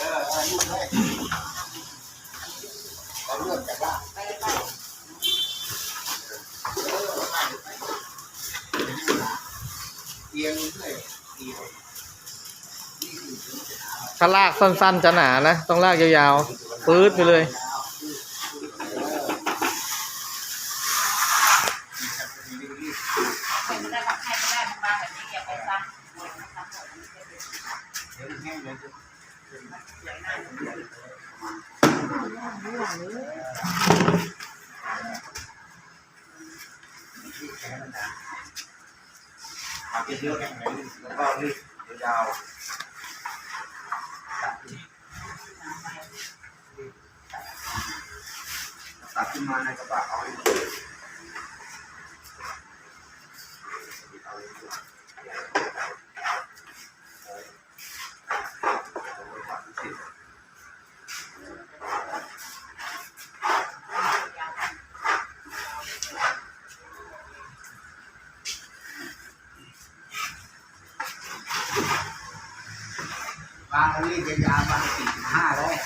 เอาลูกเลยเอาเลือดจากล่างไปไปเอียงเลยเอียงนี่คือถึงจะหาถ้าลากสั้นๆจะหนานะ ต้องลากยาวๆปื๊ดไปเลย ใครไม่ได้ใครไม่ได้มันมาแบบนี้อย่าไปซ้ำเดี๋ยวแห้งเลยจะ เอาเยอะๆแห้งเลยแล้วก็รีดยาวตัดขึ้นมาในกระบะเอาให้ บางรีดยาวบางสี่ห้าร้อย